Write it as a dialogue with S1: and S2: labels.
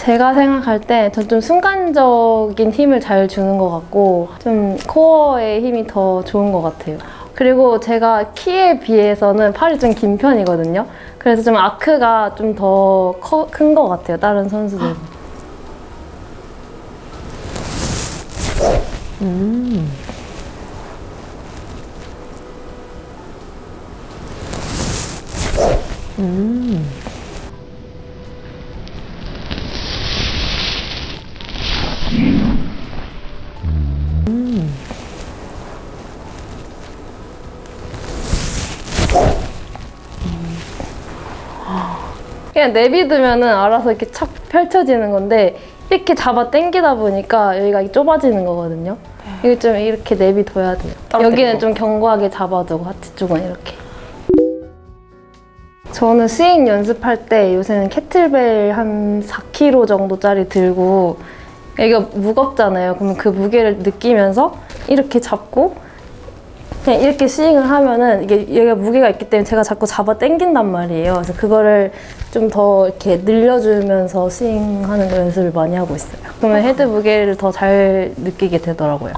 S1: 제가 생각할 때 전 좀 순간적인 힘을 잘 주는 것 같고 좀 코어의 힘이 더 좋은 것 같아요. 그리고 제가 키에 비해서는 팔이 좀 긴 편이거든요. 그래서 좀 아크가 좀 더 큰 것 같아요. 다른 선수들. 그냥 내비두면은 알아서 이렇게 착 펼쳐지는 건데 이렇게 잡아 당기다 보니까 여기가 좁아지는 거거든요. 이거 좀 이렇게 내비둬야 돼요. 여기는 좀 견고하게 잡아두고 하체 쪽은 이렇게. 저는 스윙 연습할 때 요새는 캐틀벨 한 4kg 정도짜리 들고 이거 무겁잖아요. 그러면 그 무게를 느끼면서 이렇게 잡고 그냥 이렇게 스윙을 하면은 이게 얘가 무게가 있기 때문에 제가 자꾸 잡아 당긴단 말이에요. 그래서 그거를 좀 더 이렇게 늘려주면서 스윙하는 연습을 많이 하고 있어요. 그러면 헤드 무게를 더 잘 느끼게 되더라고요.